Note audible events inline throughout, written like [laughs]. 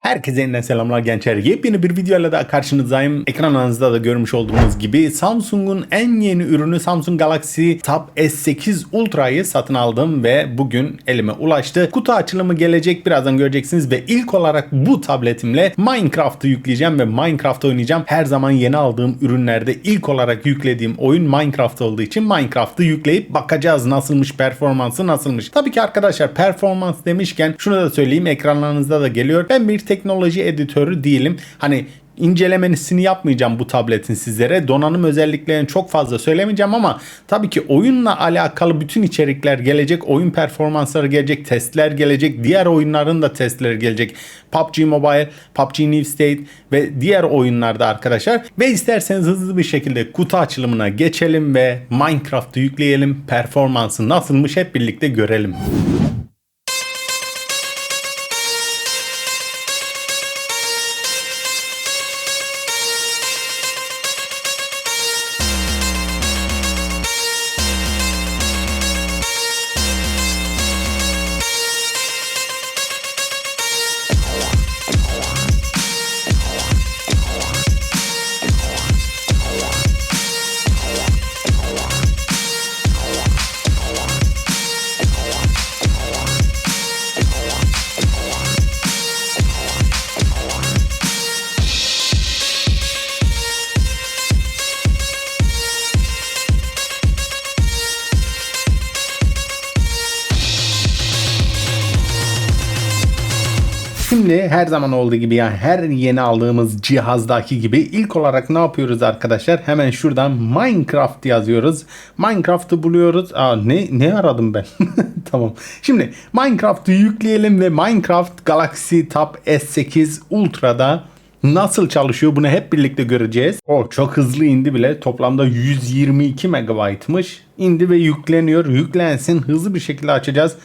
Herkese yeniden selamlar gençler. Yepyeni bir videoyla da karşınızdayım. Ekranınızda da görmüş olduğunuz gibi Samsung'un en yeni ürünü Samsung Galaxy Tab S8 Ultra'yı satın aldım ve bugün elime ulaştı. Kutu açılımı gelecek birazdan göreceksiniz ve ilk olarak bu tabletimle Minecraft'ı yükleyeceğim ve Minecraft oynayacağım. Her zaman yeni aldığım ürünlerde ilk olarak yüklediğim oyun Minecraft olduğu için Minecraft'ı yükleyip bakacağız nasılmış performansı nasılmış. Tabii ki arkadaşlar performans demişken şunu da söyleyeyim ekranlarınızda da geliyor. Ben bir teknoloji editörü değilim. Hani incelemesini yapmayacağım bu tabletin sizlere. Donanım özelliklerini çok fazla söylemeyeceğim ama tabii ki oyunla alakalı bütün içerikler gelecek. Oyun performansları gelecek, testler gelecek. Diğer oyunların da testleri gelecek. PUBG Mobile, PUBG New State ve diğer oyunlarda arkadaşlar. Ve isterseniz hızlı bir şekilde kutu açılımına geçelim ve Minecraft'ı yükleyelim. Performansı nasılmış hep birlikte görelim. Şimdi her zaman olduğu gibi yani her yeni aldığımız cihazdaki gibi ilk olarak ne yapıyoruz arkadaşlar? Hemen şuradan Minecraft yazıyoruz. Minecraft'ı buluyoruz. Aa ne ne aradım ben? [laughs] tamam. Şimdi Minecraft'ı yükleyelim ve Minecraft Galaxy Tab S8 Ultra'da nasıl çalışıyor bunu hep birlikte göreceğiz. O çok hızlı indi bile. Toplamda 122 MB'mış. İndi ve yükleniyor. Yüklensin. Hızlı bir şekilde açacağız.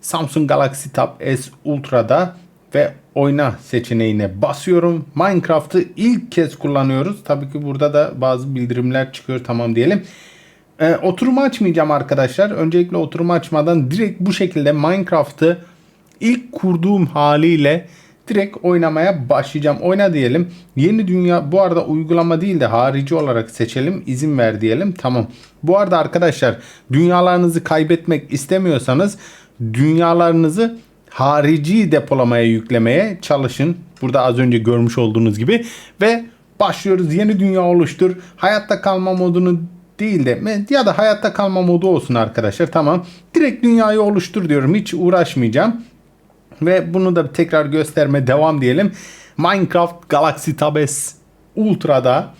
Samsung Galaxy Tab S Ultra'da ve oyna seçeneğine basıyorum. Minecraft'ı ilk kez kullanıyoruz. Tabii ki burada da bazı bildirimler çıkıyor tamam diyelim. Ee, oturumu açmayacağım arkadaşlar. Öncelikle oturumu açmadan direkt bu şekilde Minecraft'ı ilk kurduğum haliyle direkt oynamaya başlayacağım. Oyna diyelim. Yeni dünya bu arada uygulama değil de harici olarak seçelim. İzin ver diyelim. Tamam. Bu arada arkadaşlar dünyalarınızı kaybetmek istemiyorsanız dünyalarınızı harici depolamaya yüklemeye çalışın. Burada az önce görmüş olduğunuz gibi ve başlıyoruz. Yeni dünya oluştur. Hayatta kalma modunu değil de ya da hayatta kalma modu olsun arkadaşlar. Tamam. Direkt dünyayı oluştur diyorum. Hiç uğraşmayacağım. Ve bunu da tekrar gösterme devam diyelim. Minecraft Galaxy Tab S Ultra'da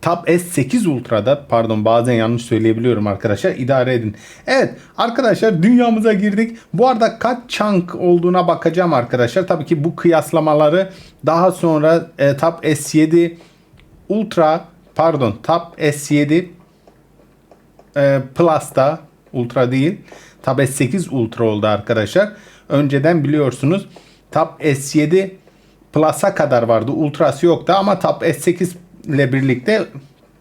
Tab S8 Ultra'da pardon bazen yanlış söyleyebiliyorum arkadaşlar idare edin. Evet arkadaşlar dünyamıza girdik. Bu arada kaç chunk olduğuna bakacağım arkadaşlar. Tabii ki bu kıyaslamaları daha sonra e, Tab S7 Ultra pardon Tab S7 e, Plus'ta Ultra değil. Tab S8 Ultra oldu arkadaşlar. Önceden biliyorsunuz Tab S7 Plus'a kadar vardı. Ultra'sı yoktu ama Tab S8 ile birlikte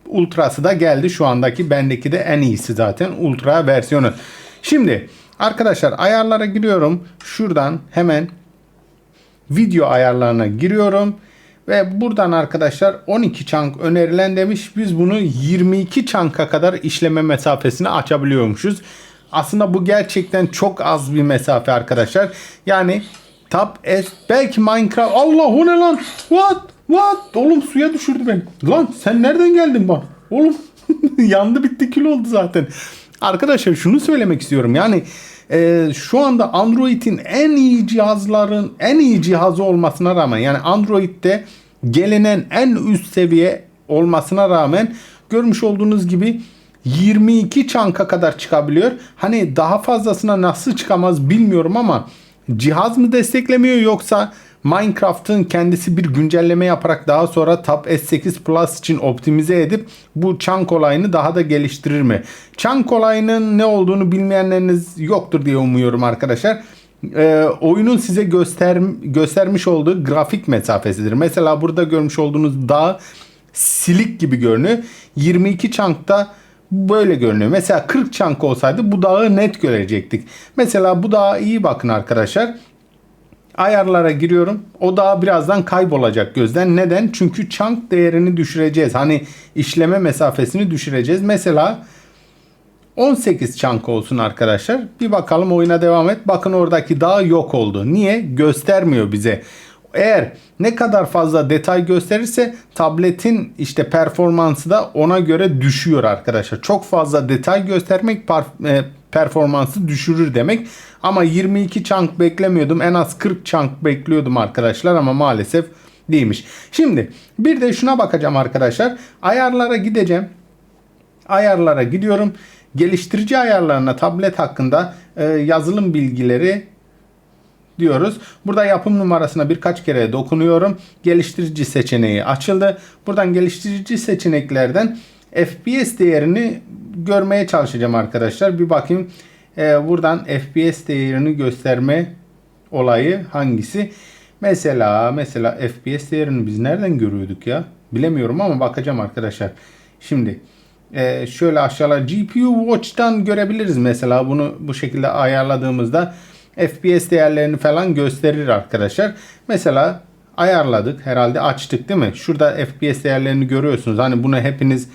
Ultra'sı da geldi. Şu andaki bendeki de en iyisi zaten Ultra versiyonu. Şimdi arkadaşlar ayarlara giriyorum. Şuradan hemen video ayarlarına giriyorum. Ve buradan arkadaşlar 12 chunk önerilen demiş. Biz bunu 22 chunk'a kadar işleme mesafesini açabiliyormuşuz. Aslında bu gerçekten çok az bir mesafe arkadaşlar. Yani Tab S belki Minecraft Allah o ne lan? What? What? Oğlum suya düşürdü beni. Lan sen nereden geldin bana? Oğlum [laughs] yandı bitti kül oldu zaten. Arkadaşlar şunu söylemek istiyorum. Yani e, şu anda Android'in en iyi cihazların en iyi cihazı olmasına rağmen yani Android'de gelinen en üst seviye olmasına rağmen görmüş olduğunuz gibi 22 çanka kadar çıkabiliyor. Hani daha fazlasına nasıl çıkamaz bilmiyorum ama cihaz mı desteklemiyor yoksa Minecraft'ın kendisi bir güncelleme yaparak daha sonra Tab S8 Plus için optimize edip bu chunk olayını daha da geliştirir mi? Chunk olayının ne olduğunu bilmeyenleriniz yoktur diye umuyorum arkadaşlar. Ee, oyunun size göster göstermiş olduğu grafik mesafesidir. Mesela burada görmüş olduğunuz dağ silik gibi görünüyor. 22 chunk'ta böyle görünüyor. Mesela 40 chunk olsaydı bu dağı net görecektik. Mesela bu dağa iyi bakın arkadaşlar. Ayarlara giriyorum. O daha birazdan kaybolacak gözden. Neden? Çünkü chunk değerini düşüreceğiz. Hani işleme mesafesini düşüreceğiz. Mesela 18 chunk olsun arkadaşlar. Bir bakalım oyuna devam et. Bakın oradaki dağ yok oldu. Niye? Göstermiyor bize. Eğer ne kadar fazla detay gösterirse tabletin işte performansı da ona göre düşüyor arkadaşlar. Çok fazla detay göstermek par- e, performansı düşürür demek. Ama 22 chunk beklemiyordum. En az 40 chunk bekliyordum arkadaşlar ama maalesef değilmiş. Şimdi bir de şuna bakacağım arkadaşlar. Ayarlara gideceğim. Ayarlara gidiyorum. Geliştirici ayarlarına tablet hakkında e, yazılım bilgileri diyoruz. Burada yapım numarasına birkaç kere dokunuyorum. Geliştirici seçeneği açıldı. Buradan geliştirici seçeneklerden FPS değerini görmeye çalışacağım arkadaşlar. Bir bakayım. Ee, buradan FPS değerini gösterme olayı hangisi? Mesela mesela FPS değerini biz nereden görüyorduk ya? Bilemiyorum ama bakacağım arkadaşlar. Şimdi e, şöyle aşağıya GPU Watch'tan görebiliriz mesela bunu bu şekilde ayarladığımızda FPS değerlerini falan gösterir arkadaşlar. Mesela ayarladık herhalde açtık değil mi? Şurada FPS değerlerini görüyorsunuz. Hani bunu hepiniz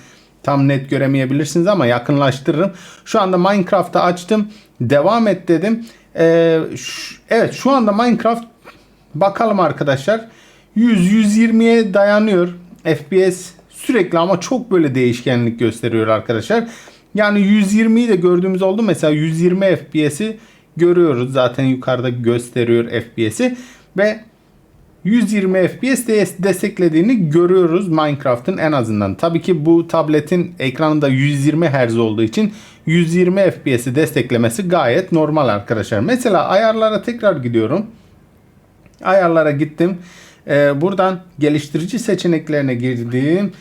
tam net göremeyebilirsiniz ama yakınlaştırırım. Şu anda Minecraft'ı açtım. Devam et dedim. Ee, evet şu anda Minecraft bakalım arkadaşlar. 100-120'ye dayanıyor. FPS sürekli ama çok böyle değişkenlik gösteriyor arkadaşlar. Yani 120'yi de gördüğümüz oldu. Mesela 120 FPS'i görüyoruz. Zaten yukarıda gösteriyor FPS'i ve 120 FPS desteklediğini görüyoruz Minecraft'ın en azından. Tabii ki bu tabletin ekranında 120 Hz olduğu için 120 FPS'i desteklemesi gayet normal arkadaşlar. Mesela ayarlara tekrar gidiyorum. Ayarlara gittim. Ee, buradan geliştirici seçeneklerine girdim.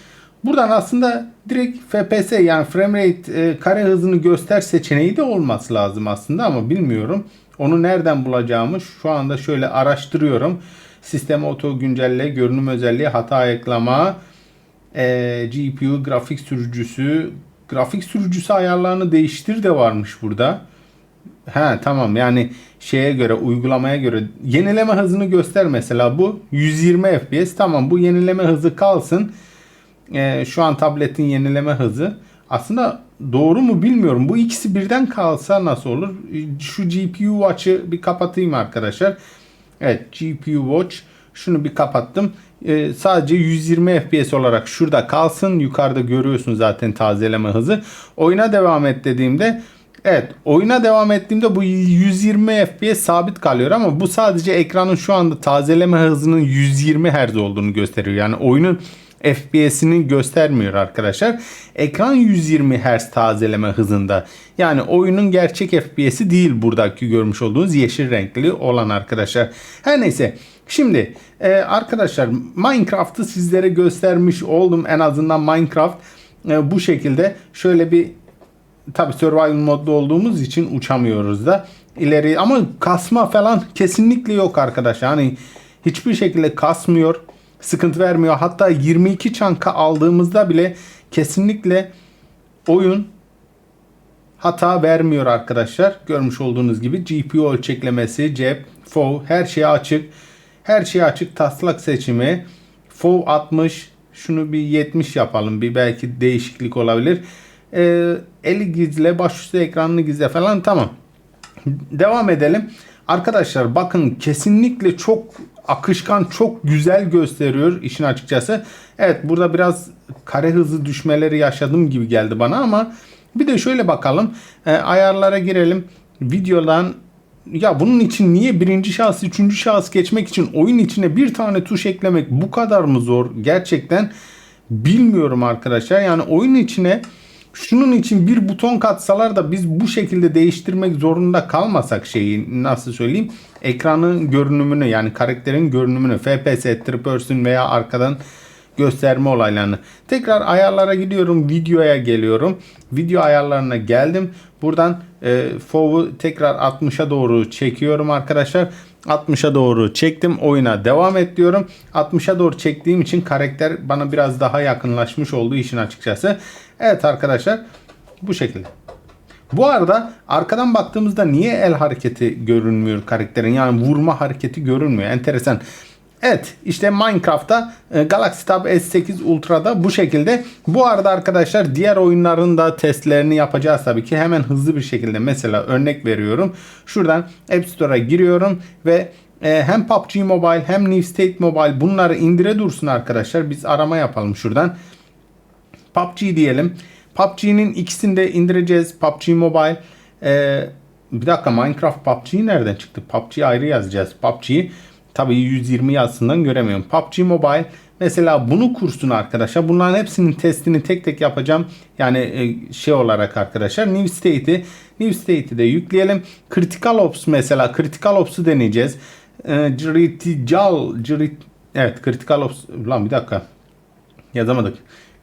Buradan aslında direkt FPS yani framerate e, kare hızını göster seçeneği de olması lazım aslında ama bilmiyorum. Onu nereden bulacağımı şu anda şöyle araştırıyorum. Sistem oto güncelle, görünüm özelliği, hata eklama, e, GPU, grafik sürücüsü, grafik sürücüsü ayarlarını değiştir de varmış burada. He tamam yani şeye göre uygulamaya göre yenileme hızını göster mesela bu 120 FPS tamam bu yenileme hızı kalsın. Ee, şu an tabletin yenileme hızı aslında doğru mu bilmiyorum. Bu ikisi birden kalsa nasıl olur? Şu GPU Watch'ı bir kapatayım arkadaşlar. Evet GPU Watch şunu bir kapattım. Ee, sadece 120 FPS olarak şurada kalsın. Yukarıda görüyorsunuz zaten tazeleme hızı. Oyuna devam et dediğimde Evet oyuna devam ettiğimde bu 120 FPS sabit kalıyor ama bu sadece ekranın şu anda tazeleme hızının 120 Hz olduğunu gösteriyor. Yani oyunun FPS'ini göstermiyor arkadaşlar. Ekran 120 Hz tazeleme hızında. Yani oyunun gerçek FPS'i değil buradaki görmüş olduğunuz yeşil renkli olan arkadaşlar. Her neyse şimdi e, arkadaşlar Minecraft'ı sizlere göstermiş oldum. En azından Minecraft e, bu şekilde şöyle bir tabi survival modda olduğumuz için uçamıyoruz da ileri ama kasma falan kesinlikle yok arkadaşlar. Hani hiçbir şekilde kasmıyor, sıkıntı vermiyor. Hatta 22 çanka aldığımızda bile kesinlikle oyun hata vermiyor arkadaşlar. Görmüş olduğunuz gibi GPU ölçeklemesi, cep, FOV her şey açık. Her şey açık. Taslak seçimi. FOV 60. Şunu bir 70 yapalım. Bir belki değişiklik olabilir e, eli gizle, başüstü ekranını gizle falan tamam. Devam edelim. Arkadaşlar bakın kesinlikle çok akışkan, çok güzel gösteriyor işin açıkçası. Evet burada biraz kare hızı düşmeleri yaşadım gibi geldi bana ama bir de şöyle bakalım. E, ayarlara girelim. Videodan ya bunun için niye birinci şahıs, üçüncü şahıs geçmek için oyun içine bir tane tuş eklemek bu kadar mı zor? Gerçekten bilmiyorum arkadaşlar. Yani oyun içine şunun için bir buton katsalar da biz bu şekilde değiştirmek zorunda kalmasak şeyi nasıl söyleyeyim ekranın görünümünü yani karakterin görünümünü FPS, third person veya arkadan gösterme olaylarını. Tekrar ayarlara gidiyorum. Videoya geliyorum. Video ayarlarına geldim. Buradan e, FOV'u tekrar 60'a doğru çekiyorum arkadaşlar. 60'a doğru çektim. Oyuna devam et diyorum. 60'a doğru çektiğim için karakter bana biraz daha yakınlaşmış olduğu için açıkçası. Evet arkadaşlar bu şekilde. Bu arada arkadan baktığımızda niye el hareketi görünmüyor karakterin? Yani vurma hareketi görünmüyor. Enteresan. Evet işte Minecraft'ta e, Galaxy Tab S8 Ultra'da bu şekilde. Bu arada arkadaşlar diğer oyunların da testlerini yapacağız tabii ki. Hemen hızlı bir şekilde mesela örnek veriyorum. Şuradan App Store'a giriyorum ve e, hem PUBG Mobile hem New State Mobile bunları indire dursun arkadaşlar. Biz arama yapalım şuradan. PUBG diyelim. PUBG'nin ikisini de indireceğiz. PUBG Mobile. Ee, bir dakika Minecraft PUBG nereden çıktı? PUBG ayrı yazacağız. PUBG'yi tabii 120 yazısından göremiyorum. PUBG Mobile mesela bunu kursun arkadaşlar. Bunların hepsinin testini tek tek yapacağım. Yani e, şey olarak arkadaşlar New State'i New State'i de yükleyelim. Critical Ops mesela Critical Ops'u deneyeceğiz. Ee, Critical Crit Evet Critical Ops lan bir dakika yazamadık.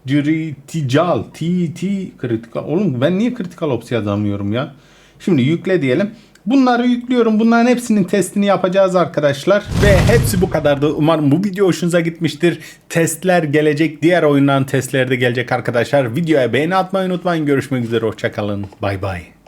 Critical T T kritikal. Oğlum ben niye kritikal ops yazamıyorum ya? Şimdi yükle diyelim. Bunları yüklüyorum. Bunların hepsinin testini yapacağız arkadaşlar. Ve hepsi bu kadardı. Umarım bu video hoşunuza gitmiştir. Testler gelecek. Diğer oyunların testleri de gelecek arkadaşlar. Videoya beğeni atmayı unutmayın. Görüşmek üzere. Hoşçakalın. Bay bay.